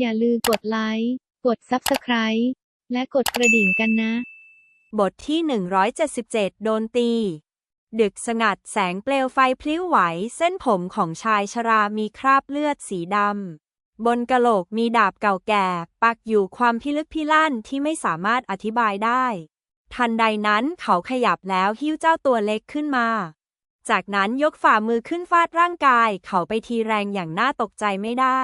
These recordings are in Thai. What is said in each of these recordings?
อย่าลืมกดไลค์ กด Subscribe และกดกระดิ่งกันนะ บทที่ 177 โดนตี ดึกสงัดแสงเปลวไฟพลิ้วไหว เส้นผมของชายชรามีคราบเลือดสีดำ บนกะโหลกมีดาบเก่าแก่ ปักอยู่ความพิลึกพิลั่นที่ไม่สามารถอธิบายได้ ทันใดนั้นเขาขยับแล้วหิ้วเจ้าตัวเล็กขึ้นมา จากนั้นยกฝ่ามือขึ้นฟาดร่างกายเขาไปทีแรงอย่างน่าตกใจไม่ได้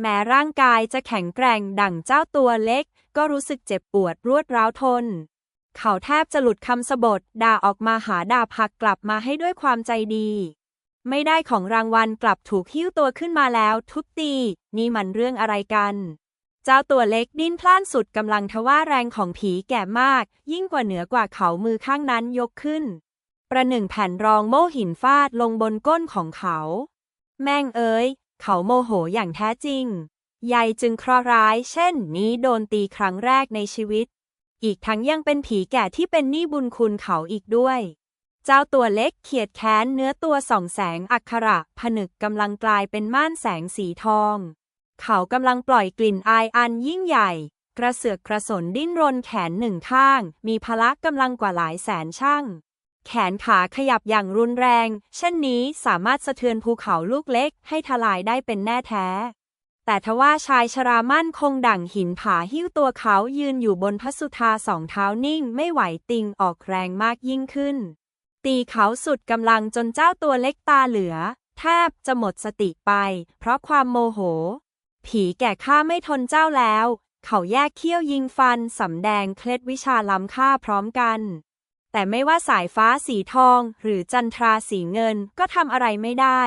แม้ร่างกายจะแข็งแกร่งดั่งเจ้าตัวเล็ก ก็รู้สึกเจ็บปวดรวดร้าวทน เขาแทบจะหลุดคำสบทด่าออกมาหาดาบหักกลับมาให้ด้วยความใจดี ไม่ได้ของรางวัลกลับถูกหิ้วตัวขึ้นมาแล้ว ทุบตี นี่มันเรื่องอะไรกัน เจ้าตัวเล็กดิ้นพล่านสุดกำลังทว่าแรงของผีแก่มาก ยิ่งกว่าเหนือกว่าเขามือข้างนั้นยกขึ้น ประหนึ่งแผ่นรองโม่หินฟาดลงบนก้นของเขา แม่งเอ้ย เขาโมโหอย่างแท้จริงใยจึงเคราะห์ร้าย เช่น นี้โดนตีครั้งแรกในชีวิต อีกทั้งยังเป็นผีแก่ที่เป็นหนี้บุญคุณเขาอีกด้วย เจ้าตัวเล็กเขียดแค้นเนื้อตัวส่องแสงอักขระ ผนึกกำลังกลายเป็นม่านแสงสีทอง เขากำลังปล่อยกลิ่นอายอันยิ่งใหญ่ กระเสือกกระสนดิ้นรนแขนหนึ่งข้าง มีพละกำลังกว่าหลายแสนช่าง แขนขาขยับอย่างรุนแรง เช่นนี้สามารถสะเทือนภูเขาลูกเล็กให้ทลายได้เป็นแน่แท้ แต่ทว่าชายชรามั่นคงดั่งหินผาหิ้วตัวเขายืนอยู่บนพระสุธาสองเท้านิ่งไม่ไหวติงออกแรงมากยิ่งขึ้น ตีเขาสุดกำลังจนเจ้าตัวเล็กตาเหลือ แทบจะหมดสติไป เพราะความโมโห ผีแก่ข้าไม่ทนเจ้าแล้ว เขาแยกเขี้ยวยิงฟันสำแดงเคล็ดวิชาล้ำค่าพร้อมกัน แต่ไม่ว่าสายฟ้าสีทอง หรือจันทราสีเงินก็ทำอะไรไม่ได้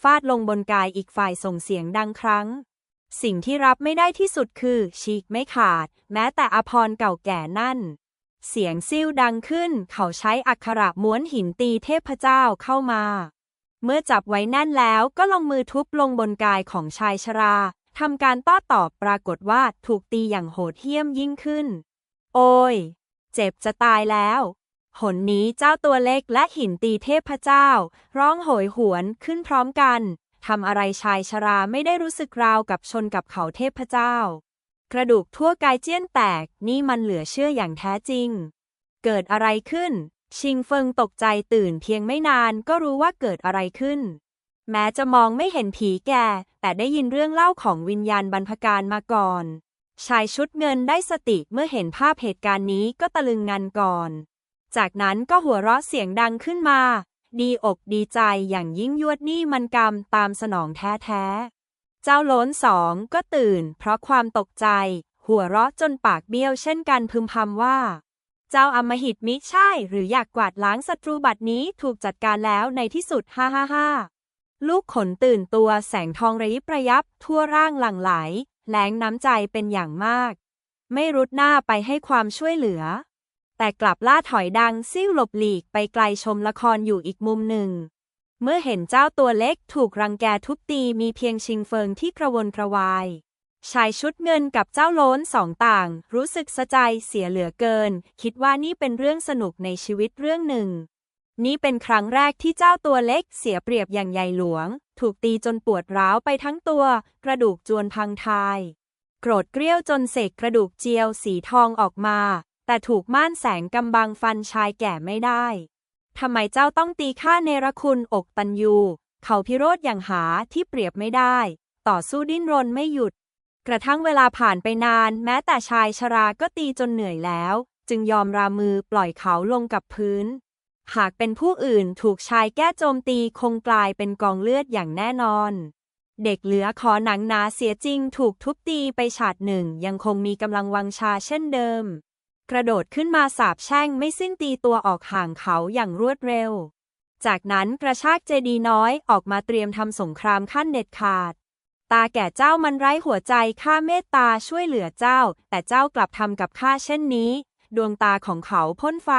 ฟาดลงบนกายอีกฝ่ายส่งเสียงดังครั้ง สิ่งที่รับไม่ได้ที่สุดคือ ฉีกไม่ขาด แม้แต่อภรเก่าแก่นั่น เสียงซิ่วดังขึ้น เขาใช้อักขระม้วนหินตีเทพเจ้าเข้ามา เมื่อจับไว้แน่นแล้วก็ลงมือทุบลงบนกายของชายชราทำการต้อตอบปรากฏว่าถูกตีอย่างโหดเหี้ยมยิ่งขึ้น โอ้ย เจ็บจะตายแล้ว หนนี้เจ้าตัวเล็กและหินตีเทพเจ้า ร้องโหยหวนขึ้นพร้อมกันทำอะไรชายชราไม่ได้รู้สึกราวกับชนกับเขาเทพเจ้า กระดูกทั่วกายเจี้ยนแตกนี่มันเหลือเชื่ออย่างแท้จริง เกิดอะไรขึ้น ชิงเฟิงตกใจตื่นเพียงไม่นานก็รู้ว่าเกิดอะไรขึ้น แม้จะมองไม่เห็นผีแก่ แต่ได้ยินเรื่องเล่าของวิญญาณบรรพการมาก่อน ชายชุดเงินได้สติเมื่อเห็นภาพเหตุการณ์นี้ก็ตะลึงงันก่อน จากนั้นก็หัวเราะเสียงดังขึ้นมา ดีอกดีใจอย่างยิ่งยวดนี่มันกรรมตามสนองแท้ๆ เจ้าล้นสองก็ตื่น เพราะความตกใจ หัวเราะจนปากเบี้ยวเช่นกันพึมพำว่า เจ้าอมหิตมิใช่ หรืออยากกวาดล้างศัตรูบัดนี้ถูกจัดการแล้วในที่สุดฮ่าฮ่าฮ่าลูกขนตื่นตัวแสงทองระยิบระยับ ทั่วร่างหลั่งไหลแหลงน้ำใจเป็นอย่างมาก ไม่รุดหน้าไปให้ความช่วยเหลือ แต่กลับล่าถอยดังซิ่วหลบหลีกไปไกลชมละครอยู่อีกมุมหนึ่ง เมื่อเห็นเจ้าตัวเล็กถูกรังแกทุบตีมีเพียงชิงเฟิงที่กระวนกระวาย ชายชุดเงินกับเจ้าโล้นสองต่าง รู้สึกสะใจเสียเหลือเกิน คิดว่านี่เป็นเรื่องสนุกในชีวิตเรื่องหนึ่ง นี่เป็นครั้งแรกที่เจ้าตัวเล็กเสียเปรียบอย่างใหญ่หลวง ถูกตีจนปวดร้าวไปทั้งตัว กระดูกจวนพังทายโกรธเกรี้ยวจนเสกกระดูกเจียวสีทองออกมา แต่ถูกม่านแสงกำบังฟันชายแก่ไม่ได้ ทำไมเจ้าต้องตีข้าเนรคุณอกตันยู เขาพิโรธอย่างหาที่เปรียบไม่ได้ ต่อสู้ดิ้นรนไม่หยุด กระทั่งเวลาผ่านไปนาน แม้แต่ชายชราก็ตีจนเหนื่อยแล้ว จึงยอมรามือปล่อยเขาลงกับพื้น หากเป็นผู้อื่นถูกชายแก้โจมตีคงกลายเป็นกองเลือดอย่างแน่นอนเด็กเหลือขอหนังหนาเสียจริงถูกทุบตีไปฉาดหนึ่งยังคงมีกำลังวังชาเช่นเดิม กระโดดขึ้นมาสาบแช่งไม่สิ้นตีตัวออกห่างเขาอย่างรวดเร็ว จากนั้นกระชากเจดีน้อยออกมาเตรียมทำสงครามขั้นเด็ดขาด ตาแก่เจ้ามันไร้หัวใจข้าเมตตาช่วยเหลือเจ้า แต่เจ้ากลับทำกับข้าเช่นนี้ ดวงตาของเขาพ่นไฟ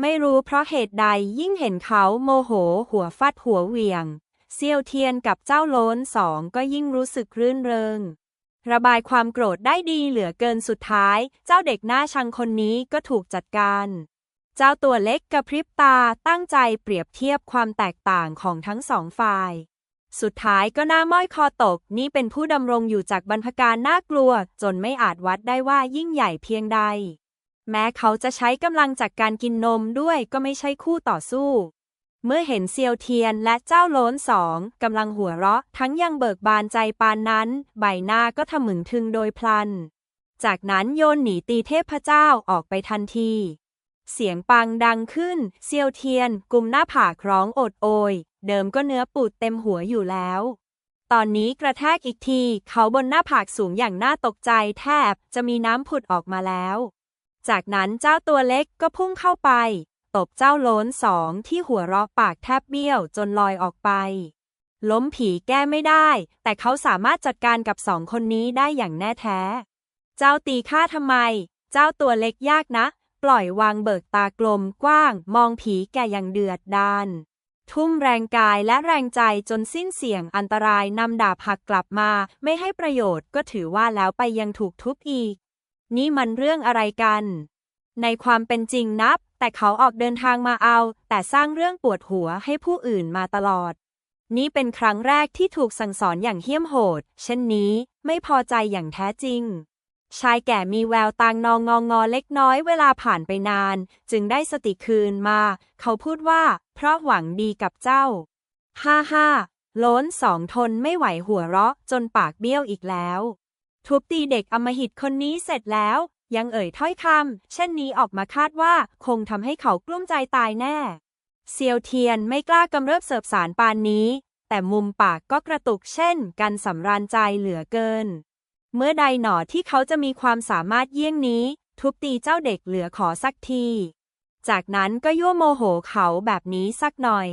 ไม่รู้เพราะเหตุใดยิ่งเห็นเขาโมโห หัวฟัดหัวเวียง เซียวเทียนกับเจ้าโลนสองก็ยิ่งรู้สึกรื่นเริง ระบายความโกรธได้ดีเหลือเกินสุดท้าย เจ้าเด็กหน้าชังคนนี้ก็ถูกจัดการ เจ้าตัวเล็กกระพริบตาตั้งใจเปรียบเทียบความแตกต่างของทั้งสองฝ่าย สุดท้ายก็หน้าม้อยคอตก นี่เป็นผู้ดำรงอยู่จากบรรพการน่ากลัว จนไม่อาจวัดได้ว่ายิ่งใหญ่เพียงใด แม้เขาจะใช้กำลังจากการกินนมด้วยก็ไม่ใช่คู่ต่อสู้ เมื่อเห็นเซียวเทียนและเจ้าโล้นสองกำลังหัวเราะ ทั้งยังเบิกบานใจปานนั้น ใบหน้าก็ทะมึงทึงโดยพลัน จากนั้นโยนหนีตีเทพเจ้าออกไปทันที เสียงปังดังขึ้น เซียวเทียนกุมหน้าผากร้องโอดโอย เดิมก็เนื้อปูดเต็มหัวอยู่แล้ว ตอนนี้กระแทกอีกที เขาบนหน้าผากสูงอย่างน่าตกใจแทบจะมีน้ำผุดออกมาแล้ว จากนั้นเจ้าตัวเล็กก็พุ่งเข้าไป ตบเจ้าโล้นสองที่หัวเราะปากแทบเบี้ยวจนลอยออกไป ล้มผีแก้ไม่ได้ แต่เขาสามารถจัดการกับสองคนนี้ได้อย่างแน่แท้ เจ้าตีข้าทำไม เจ้าตัวเล็กยากนะ ปล่อยวางเบิกตากลมกว้าง มองผีแก่อย่างเดือดดาน ทุ่มแรงกายและแรงใจจนสิ้นเสียงอันตรายนำดาบหักกลับมา ไม่ให้ประโยชน์ก็ถือว่าแล้วไปยังถูกทุบอีก นี่มันเรื่องอะไรกัน ในความเป็นจริงนับ แต่เขาออกเดินทางมาเอา แต่สร้างเรื่องปวดหัวให้ผู้อื่นมาตลอด นี่เป็นครั้งแรกที่ถูกสั่งสอนอย่างเหี้ยมโหด เช่นนี้ไม่พอใจอย่างแท้จริง ชายแก่มีแววตางนองงองอเล็กน้อยเวลาผ่านไปนาน จึงได้สติคืนมา เขาพูดว่า เพราะหวังดีกับเจ้า ฮ่าฮ่าล้นสองทนไม่ไหวหัวเราะจนปากเบี้ยวอีกแล้ว ทุบตีเด็กอมหิตคนนี้เสร็จแล้ว ยังเอ่ยถ้อยคำเช่นนี้ออกมาคาดว่าคงทำให้เขากลุ้มใจตายแน่ เซียวเทียนไม่กล้ากำเริบเสิบสารปานนี้ แต่มุมปากก็กระตุกเช่นกันสำราญใจเหลือเกิน เมื่อใดหนอที่เขาจะมีความสามารถเยี่ยงนี้ ทุบตีเจ้าเด็กเหลือขอสักที จากนั้นก็ยั่วโมโหเขาแบบนี้สักหน่อย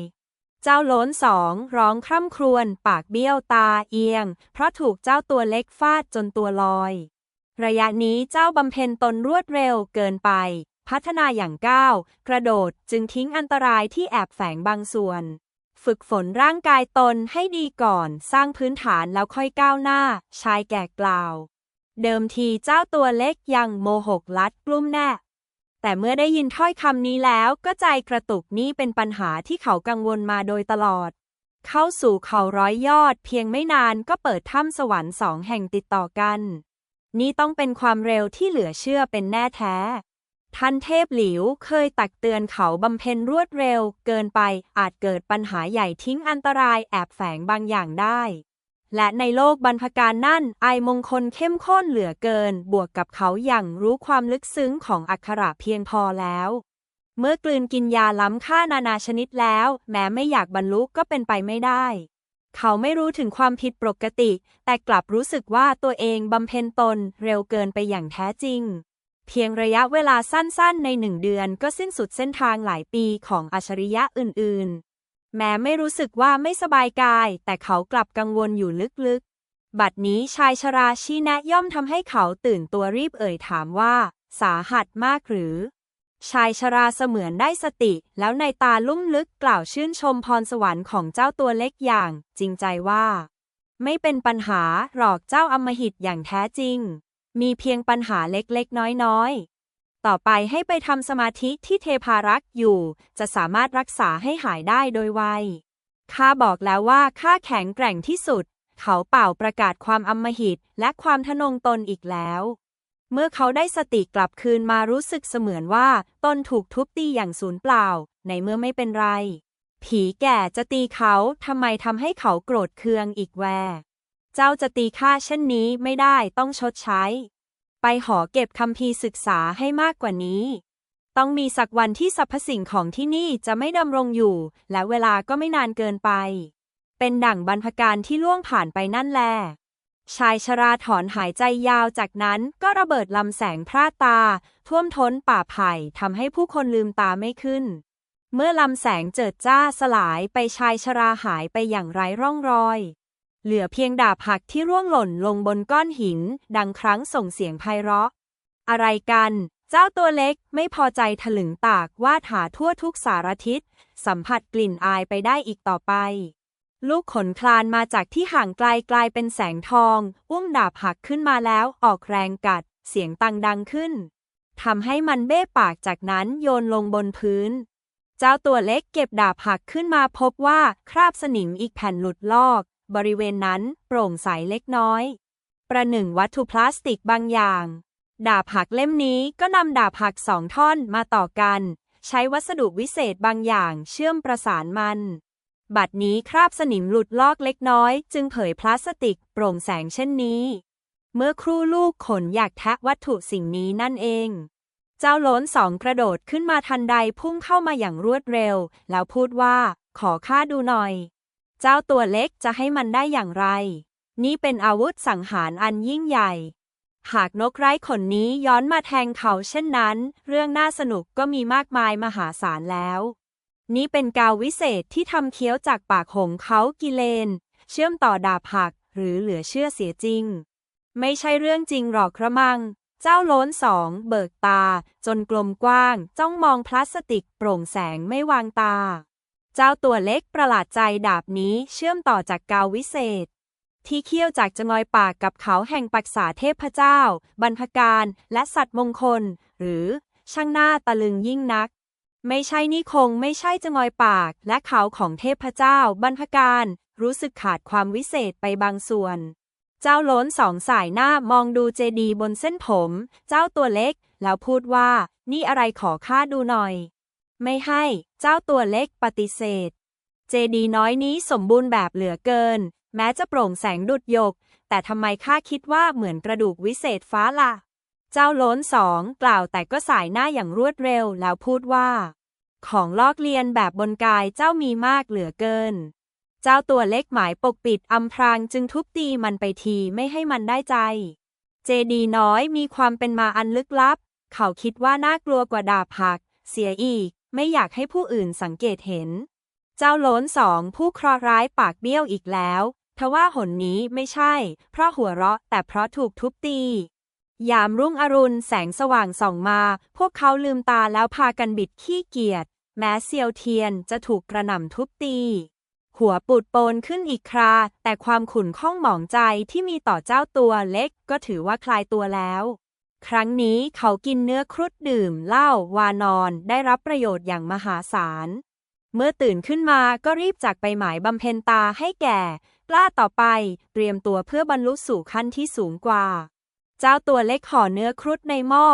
เจ้าโล้นสองร้องคร่ำครวญปากเบี้ยวตาเอียง เพราะถูกเจ้าตัวเล็กฟาดจนตัวลอย ระยะนี้เจ้าบำเพ็ญตนรวดเร็วเกินไป พัฒนาอย่างก้าวกระโดดจึงทิ้งอันตรายที่แอบแฝงบางส่วน ฝึกฝนร่างกายตนให้ดีก่อน สร้างพื้นฐานแล้วค่อยก้าวหน้า ชายแก่กล่าว เดิมทีเจ้าตัวเล็กยังโมหกลัดกลุ้มแน่แต่เมื่อได้ยินถ้อยคำนี้แล้วก็ใจกระตุกนี่เป็นปัญหาที่เขากังวลมาโดยตลอด เข้าสู่เขาร้อยยอดเพียงไม่นานก็เปิดถ้ำสวรรค์สองแห่งติดต่อกัน นี่ต้องเป็นความเร็วที่เหลือเชื่อเป็นแน่แท้ ท่านเทพหลิวเคยตักเตือนเขาบำเพ็ญรวดเร็ว เกินไปอาจเกิดปัญหาใหญ่ทิ้งอันตรายแอบแฝงบางอย่างได้ และในโลกบรรพการนั่น ไอมงคลเข้มข้นเหลือเกิน บวกกับเขาอย่างรู้ความลึกซึ้งของอักขระเพียงพอแล้ว เมื่อกลืนกินยาล้ำค่านานาชนิดแล้ว แม้ไม่อยากบรรลุก็เป็นไปไม่ได้ เขาไม่รู้ถึงความผิดปกติ แต่กลับรู้สึกว่าตัวเองบำเพ็ญตนเร็วเกินไปอย่างแท้จริง เพียงระยะเวลาสั้นๆ ในหนึ่งเดือนก็สิ้นสุดเส้นทางหลายปีของอัจฉริยะอื่นๆ แม้ไม่รู้สึกว่าไม่สบายกาย แต่เขากลับกังวลอยู่ลึกๆ บัดนี้ชายชราชี้แนะย่อมทำให้เขาตื่นตัวรีบเอ่ยถามว่า สาหัสมากหรือ ชายชราเสมือนได้สติ แล้วในตาลุ่มลึกกล่าวชื่นชมพรสวรรค์ของเจ้าตัวเล็กอย่าง จริงใจว่า ไม่เป็นปัญหาหรอกเจ้าอมหิตอย่างแท้จริง มีเพียงปัญหาเล็กๆ น้อยๆ ต่อไปให้ไปทำสมาธิที่เทพารักษ์อยู่ จะสามารถรักษาให้หายได้โดยไวข้าบอกแล้วว่าข้าแข็งแกร่งที่สุด เขาเป่าประกาศความอมหิตและความทะนงตนอีกแล้ว เมื่อเขาได้สติกลับคืนมารู้สึกเสมือนว่าตนถูกทุบตีอย่างสูญเปล่า ในเมื่อไม่เป็นไร ผีแก่จะตีเขาทำไมทำให้เขาโกรธเคืองอีกแว เจ้าจะตีข้าเช่นนี้ไม่ได้ต้องชดใช้ ไปหอเก็บคำพีศึกษาให้มากกว่านี้ ต้องมีสักวันที่สรรพสิ่งของที่นี่จะไม่ดำรงอยู่ และเวลาก็ไม่นานเกินไป เป็นดั่งบรรพการที่ล่วงผ่านไปนั่นแล ชายชราถอนหายใจยาวจากนั้นก็ระเบิดลำแสงพร่าตา ท่วมท้นป่าไผ่ทำให้ผู้คนลืมตาไม่ขึ้น เมื่อลำแสงเจิดจ้าสลายไปชายชราหายไปอย่างไร้ร่องรอย เหลือเพียงดาบหักที่ร่วงหล่นลงบนก้อนหิน ดังครั้งส่งเสียงไพเราะ อะไรกัน เจ้าตัวเล็กไม่พอใจถลึงตากวาดหาทั่วทุกสารทิศ สัมผัสกลิ่นอายไปได้อีกต่อไป ลูกขนคลานมาจากที่ห่างไกลกลายเป็นแสงทอง อุ้มดาบหักขึ้นมาแล้วออกแรงกัด เสียงตังดังขึ้นทำให้มันเบ้ปากจากนั้นโยนลงบนพื้น เจ้าตัวเล็กเก็บดาบหักขึ้นมาพบว่าคราบสนิมอีกแผ่นหลุดลอก บริเวณนั้นโปร่งใสเล็กน้อย ประหนึ่งวัตถุพลาสติกบางอย่าง ดาบหักเล่มนี้ก็นำดาบหักสองท่อนมาต่อกัน ใช้วัสดุวิเศษบางอย่างเชื่อมประสานมัน บัดนี้คราบสนิมหลุดลอกเล็กน้อย จึงเผยพลาสติกโปร่งแสงเช่นนี้ เมื่อครู่ลูกขนอยากแทะวัตถุสิ่งนี้นั่นเอง เจ้าโล้นสองกระโดดขึ้นมาทันใดพุ่งเข้ามาอย่างรวดเร็ว แล้วพูดว่า ขอข้าดูหน่อย เจ้าตัวเล็กจะให้มันได้อย่างไร นี่เป็นอาวุธสังหารอันยิ่งใหญ่ หากนกไร้ขนนี้ย้อนมาแทงเขาเช่นนั้น เรื่องน่าสนุกก็มีมากมายมหาศาลแล้ว นี่เป็นกาววิเศษที่ทำเคี้ยวจากปากหงเขากิเลน เชื่อมต่อดาบหัก หรือเหลือเชื่อเสียจริง ไม่ใช่เรื่องจริงหรอกกระมัง เจ้าโล้นสอง เบิกตา จนกลมกว้าง จ้องมองพลาสติกโปร่งแสงไม่วางตา เจ้าตัวเล็กประหลาดใจดาบนี้เชื่อมต่อจากกาววิเศษ ที่เคี่ยวจากจงอยปากกับเขาแห่งปักษาเทพเจ้า บรรพการและสัตว์มงคล หรือช่างหน้าตะลึงยิ่งนัก ไม่ใช่นี่คงไม่ใช่จะงอยปาก และเขาของเทพเจ้าบรรพการ รู้สึกขาดความวิเศษไปบางส่วน เจ้าล้นสองสายหน้ามองดูเจดีบนเส้นผม เจ้าตัวเล็ก แล้วพูดว่า นี่อะไรขอข้าดูหน่อย ไม่ให้ เจ้าตัวเล็กปฏิเสธ เจดีน้อยนี้สมบูรณ์แบบเหลือเกิน แม้จะโปร่งแสงดุดยก แต่ทำไมข้าคิดว่าเหมือนกระดูกวิเศษฟ้าล่ะ เจ้าโล้นสองกล่าวแต่ก็สายหน้าอย่างรวดเร็วแล้วพูดว่า ของลอกเลียนแบบบนกายเจ้ามีมากเหลือเกิน เจ้าตัวเล็กหมายปกปิดอำพรางจึงทุบตีมันไปทีไม่ให้มันได้ใจ เจดีน้อยมีความเป็นมาอันลึกลับ เขาคิดว่าน่ากลัวกว่าดาบหัก เสียอีก ไม่อยากให้ผู้อื่นสังเกตเห็น เจ้าโล้นสองผู้เคราะร้ายปากเบี้ยวอีกแล้วทว่าหนนี้ไม่ใช่ เพราะหัวเราะแต่เพราะถูกทุบตี ยามรุ่งอรุณแสงสว่างส่องมา พวกเขาลืมตาแล้วพากันบิดขี้เกียจแม้เซียวเทียนจะถูกกระหน่ำทุบตี หัวปูดโปนขึ้นอีกครา แต่ความขุ่นข้องหมองใจที่มีต่อเจ้าตัวเล็กก็ถือว่าคลายตัวแล้ว ครั้งนี้เขากินเนื้อครุฑดื่มเหล้าวานอนได้รับประโยชน์อย่างมหาศาล เมื่อตื่นขึ้นมาก็รีบจากไปหมายบำเพ็ญตาให้แก่กล้าต่อไปเตรียมตัวเพื่อบรรลุสู่ขั้นที่สูงกว่า เจ้าตัวเล็กห่อเนื้อครุฑในหม้อ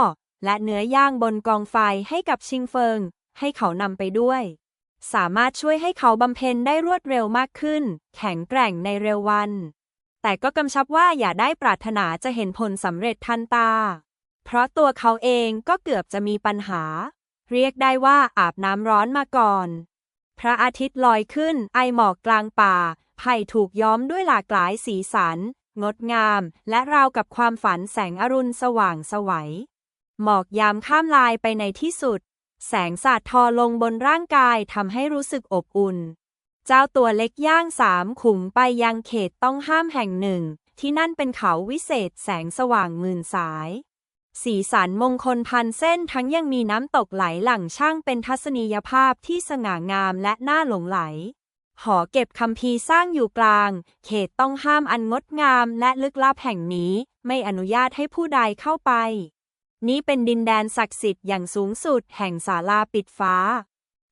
และเนื้อย่างบนกองไฟให้กับชิงเฟิง ให้เขานำไปด้วย สามารถช่วยให้เขาบำเพ็ญได้รวดเร็วมากขึ้น แข็งแกร่งในเร็ววัน แต่ก็กำชับว่าอย่าได้ปรารถนาจะเห็นผลสำเร็จทันตา เพราะตัวเขาเองก็เกือบจะมีปัญหา เรียกได้ว่าอาบน้ำร้อนมาก่อน พระอาทิตย์ลอยขึ้น ไอหมอกกลางป่าไผ่ถูกย้อมด้วยหลากหลายสีสัน งดงาม และราวกับความฝันแสงอรุณสว่างสวัย หมอกยามข้ามลายไปในที่สุด แสงสาดทอลงบนร่างกายทำให้รู้สึกอบอุ่น เจ้าตัวเล็กย่างสามขุมไปยังเขตต้องห้ามแห่งหนึ่ง ที่นั่นเป็นเขาวิเศษแสงสว่างหมื่นสาย สีสันมงคลพันเส้นทั้งยังมีน้ำตกไหลหลั่งช่างเป็นทัศนียภาพที่สง่างามและน่าหลงไหล หอเก็บคัมภีสร้างอยู่กลาง เขตต้องห้ามอันงดงามและลึกลับแห่งนี้ ไม่อนุญาตให้ผู้ใดเข้าไป นี้เป็นดินแดนศักดิ์สิทธิ์อย่างสูงสุดแห่งศาลาปิดฟ้า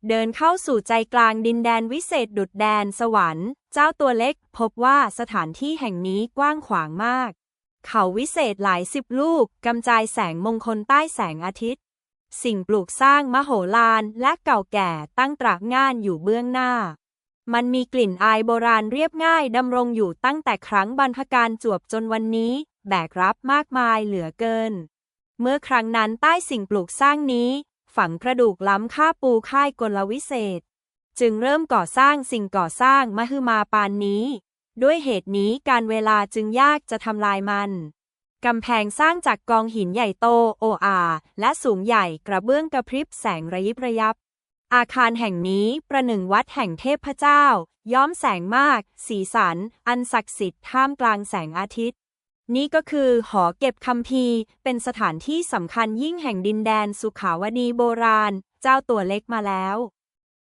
เดินเข้าสู่ใจกลางดินแดนวิเศษดุดแดนสวรรค์ เจ้าตัวเล็กพบว่าสถานที่แห่งนี้กว้างขวางมาก เขาวิเศษหลายสิบลูกกำจายแสงมงคลใต้แสงอาทิตย์ สิ่งปลูกสร้างมโหฬารและเก่าแก่ตั้งตรากง่านอยู่เบื้องหน้า มันมีกลิ่นอายโบราณเรียบง่ายดำรงอยู่ตั้งแต่ครั้งบรรพการจวบจนวันนี้ แบกรับมากมายเหลือเกิน เมื่อครั้งนั้นใต้สิ่งปลูกสร้างนี้ ฝังกระดูกล้ำค่าปูค่ายกลวิเศษ จึงเริ่มก่อสร้างสิ่งก่อสร้างมหึมาปานนี้ ด้วยเหตุนี้การเวลาจึงยากจะทำลายมันกำแพงสร้างจากกองหินใหญ่โตโออาและสูงใหญ่กระเบื้องกระพริบแสงระยิบระยับ อาคารแห่งนี้ประหนึ่งวัดแห่งเทพเจ้า ย้อมแสงมาก สีสัน อันศักดิ์สิทธิ์ท่ามกลางแสงอาทิตย์ นี่ก็คือหอเก็บคัมภีร์ เป็นสถานที่สำคัญยิ่งแห่งดินแดนสุขาวดีโบราณ เจ้าตัวเล็กมาแล้ว